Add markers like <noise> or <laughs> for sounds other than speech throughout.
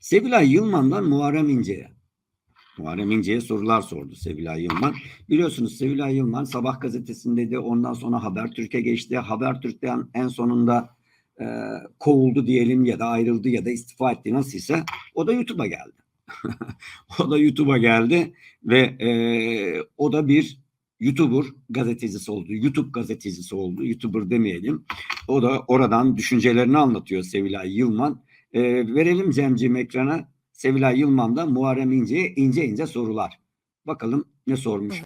Sevilay Yılman'dan Muharrem İnce'ye. Muharrem İnce'ye sorular sordu Sevilay Yılman. Biliyorsunuz Sevilay Yılman Sabah gazetesindeydi. Ondan sonra Habertürk'e geçti. Habertürk'ten en sonunda e, kovuldu diyelim ya da ayrıldı ya da istifa etti nasılsa o da YouTube'a geldi. <laughs> o da YouTube'a geldi ve e, o da bir YouTuber gazetecisi oldu. YouTube gazetecisi oldu. YouTuber demeyelim. O da oradan düşüncelerini anlatıyor Sevilay Yılman. E, verelim Cemciğim ekrana. Sevilay Yılman'dan Muharrem İnce'ye ince ince sorular. Bakalım ne sormuş.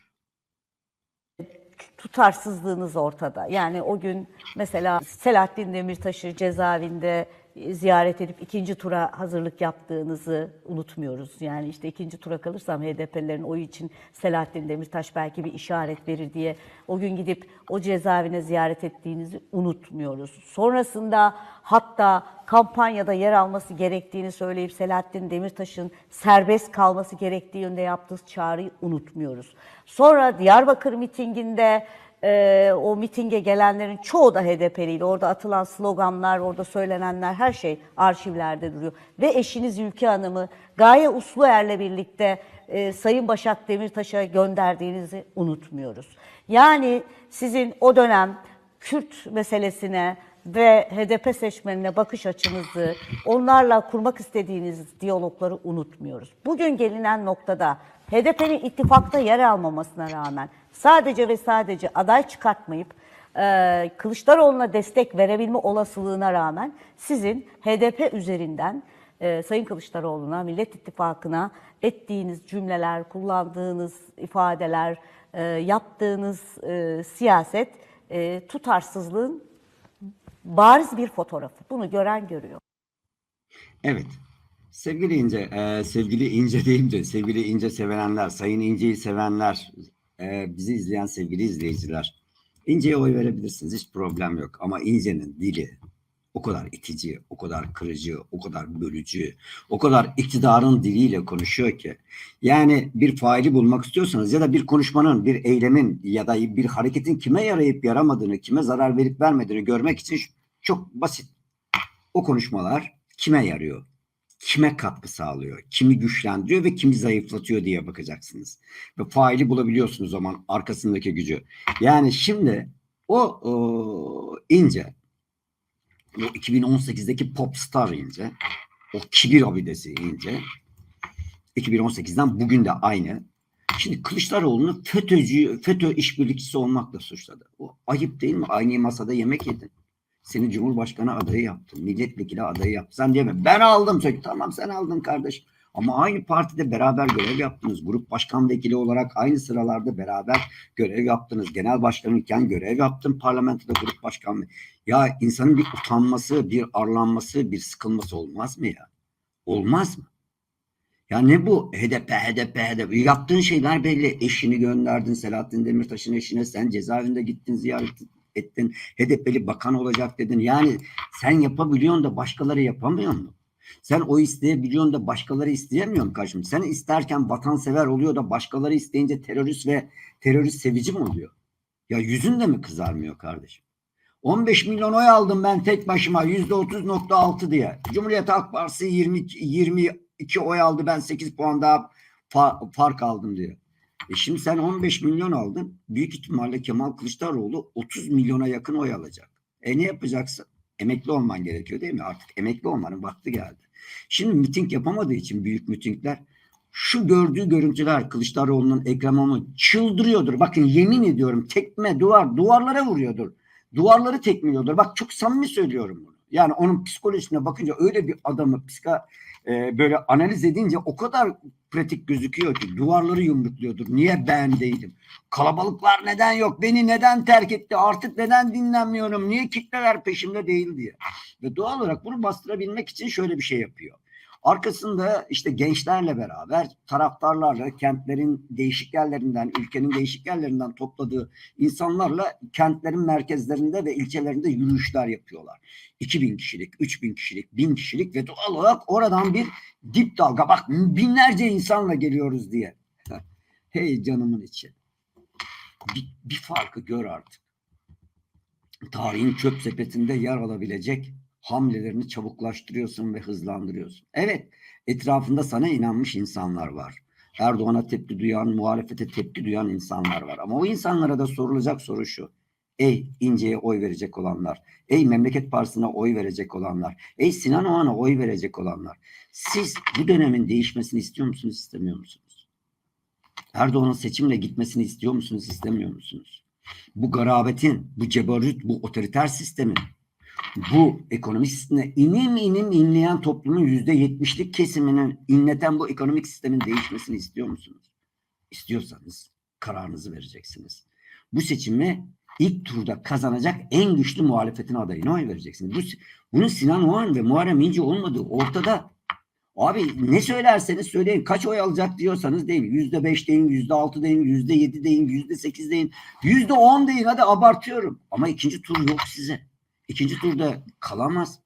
tutarsızlığınız ortada. Yani o gün mesela Selahattin Demirtaş'ı cezaevinde ziyaret edip ikinci tura hazırlık yaptığınızı unutmuyoruz. Yani işte ikinci tura kalırsam HDP'lilerin oyu için Selahattin Demirtaş belki bir işaret verir diye o gün gidip o cezaevine ziyaret ettiğinizi unutmuyoruz. Sonrasında hatta kampanyada yer alması gerektiğini söyleyip Selahattin Demirtaş'ın serbest kalması gerektiği yönde yaptığınız çağrıyı unutmuyoruz. Sonra Diyarbakır mitinginde e, o mitinge gelenlerin çoğu da HDP'liydi. Orada atılan sloganlar, orada söylenenler her şey arşivlerde duruyor. Ve eşiniz Ülke Hanım'ı Gaye Usluer'le birlikte e, Sayın Başak Demirtaş'a gönderdiğinizi unutmuyoruz. Yani sizin o dönem Kürt meselesine ve HDP seçmenine bakış açınızı, onlarla kurmak istediğiniz diyalogları unutmuyoruz. Bugün gelinen noktada HDP'nin ittifakta yer almamasına rağmen sadece ve sadece aday çıkartmayıp e, Kılıçdaroğlu'na destek verebilme olasılığına rağmen sizin HDP üzerinden e, Sayın Kılıçdaroğlu'na, Millet İttifakı'na ettiğiniz cümleler, kullandığınız ifadeler, e, yaptığınız siyaset tutarsızlığın bariz bir fotoğrafı. Bunu gören görüyor. Evet. Sevgili İnce, e, sevgili İnce deyince, sevgili İnce sevenler, Sayın İnce'yi sevenler, e, bizi izleyen sevgili izleyiciler. İnce'ye oy verebilirsiniz, hiç problem yok. Ama İnce'nin dili o kadar itici, o kadar kırıcı, o kadar bölücü, o kadar iktidarın diliyle konuşuyor ki. Yani bir faili bulmak istiyorsanız ya da bir konuşmanın, bir eylemin ya da bir hareketin kime yarayıp yaramadığını, kime zarar verip vermediğini görmek için çok basit. O konuşmalar kime yarıyor? kime katkı sağlıyor, kimi güçlendiriyor ve kimi zayıflatıyor diye bakacaksınız. Ve faili bulabiliyorsunuz o zaman arkasındaki gücü. Yani şimdi o, o ince, o 2018'deki popstar ince, o kibir abidesi ince, 2018'den bugün de aynı. Şimdi Kılıçdaroğlu'nu FETÖ'cü, FETÖ işbirlikçisi olmakla suçladı. O ayıp değil mi? Aynı masada yemek yedin. Seni Cumhurbaşkanı adayı yaptım. Milletvekili adayı yaptım. Sen diyeme ben aldım. Söyle. Tamam sen aldın kardeş. Ama aynı partide beraber görev yaptınız. Grup başkan vekili olarak aynı sıralarda beraber görev yaptınız. Genel başkanıyken görev yaptım. Parlamentoda grup başkanı. Ya insanın bir utanması, bir arlanması, bir sıkılması olmaz mı ya? Olmaz mı? Ya ne bu? HDP, HDP, HDP. Yaptığın şeyler belli. Eşini gönderdin Selahattin Demirtaş'ın eşine. Sen cezaevinde gittin ziyaret ettin. HDP'li bakan olacak dedin. Yani sen yapabiliyorsun da başkaları yapamıyor mu? Sen o isteyebiliyorsun da başkaları isteyemiyor mu karşım? Sen isterken vatansever oluyor da başkaları isteyince terörist ve terörist sevici mi oluyor? Ya yüzün de mi kızarmıyor kardeşim? 15 milyon oy aldım ben tek başıma %30.6 diye. Cumhuriyet Halk Partisi 20, 22 oy aldı ben 8 puan daha fa- fark aldım diyor. E şimdi sen 15 milyon aldın. Büyük ihtimalle Kemal Kılıçdaroğlu 30 milyona yakın oy alacak. E ne yapacaksın? Emekli olman gerekiyor değil mi? Artık emekli olmanın vakti geldi. Şimdi miting yapamadığı için büyük mitingler şu gördüğü görüntüler Kılıçdaroğlu'nun Ekrem İmamoğlu çıldırıyordur. Bakın yemin ediyorum tekme duvar duvarlara vuruyordur. Duvarları tekmeliyordur. Bak çok samimi söylüyorum bunu. Yani onun psikolojisine bakınca öyle bir adamı psika e, böyle analiz edince o kadar pratik gözüküyor ki duvarları yumrukluyordur. Niye ben değilim? Kalabalıklar neden yok? Beni neden terk etti? Artık neden dinlenmiyorum? Niye kitleler peşimde değil diye. Ve doğal olarak bunu bastırabilmek için şöyle bir şey yapıyor. Arkasında işte gençlerle beraber taraftarlarla kentlerin değişik yerlerinden, ülkenin değişik yerlerinden topladığı insanlarla kentlerin merkezlerinde ve ilçelerinde yürüyüşler yapıyorlar. 2000 kişilik, 3000 kişilik, 1000 kişilik ve doğal olarak oradan bir dip dalga bak binlerce insanla geliyoruz diye. <laughs> hey canımın içi. Bir, bir farkı gör artık. Tarihin çöp sepetinde yer alabilecek Hamlelerini çabuklaştırıyorsun ve hızlandırıyorsun. Evet, etrafında sana inanmış insanlar var. Erdoğan'a tepki duyan, muhalefete tepki duyan insanlar var. Ama o insanlara da sorulacak soru şu. Ey İnce'ye oy verecek olanlar, ey Memleket Partisi'ne oy verecek olanlar, ey Sinan Oğan'a oy verecek olanlar. Siz bu dönemin değişmesini istiyor musunuz, istemiyor musunuz? Erdoğan'ın seçimle gitmesini istiyor musunuz, istemiyor musunuz? Bu garabetin, bu cebarut, bu otoriter sistemin, bu ekonomik sistemine inim inim inleyen toplumun yüzde yetmişlik kesiminin inleten bu ekonomik sistemin değişmesini istiyor musunuz? İstiyorsanız kararınızı vereceksiniz. Bu seçimi ilk turda kazanacak en güçlü muhalefetin adayına oy vereceksiniz. Bu, bunun Sinan Oğan ve Muharrem İnce olmadığı ortada. Abi ne söylerseniz söyleyin. Kaç oy alacak diyorsanız deyin. Yüzde beş deyin, yüzde altı deyin, yüzde yedi deyin, yüzde sekiz deyin, yüzde on deyin. Hadi abartıyorum. Ama ikinci tur yok size. İkinci turda kalamaz.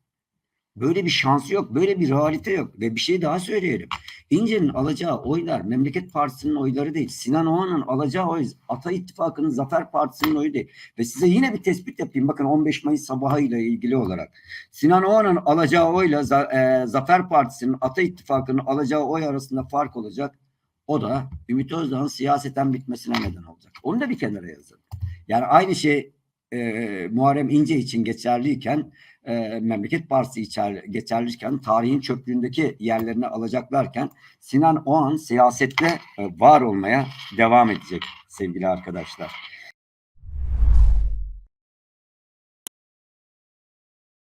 Böyle bir şansı yok. Böyle bir realite yok. Ve bir şey daha söyleyelim. İnce'nin alacağı oylar Memleket Partisi'nin oyları değil. Sinan Oğan'ın alacağı oy Ata İttifakı'nın Zafer Partisi'nin oyu değil. Ve size yine bir tespit yapayım. Bakın 15 Mayıs sabahıyla ilgili olarak. Sinan Oğan'ın alacağı oyla e, Zafer Partisi'nin Ata İttifakı'nın alacağı oy arasında fark olacak. O da Ümit Özdağ'ın siyaseten bitmesine neden olacak. Onu da bir kenara yazın. Yani aynı şey e, Muharrem İnce için geçerliyken e, Memleket Partisi içer, geçerliyken tarihin çöplüğündeki yerlerini alacaklarken Sinan Oğan siyasette e, var olmaya devam edecek sevgili arkadaşlar.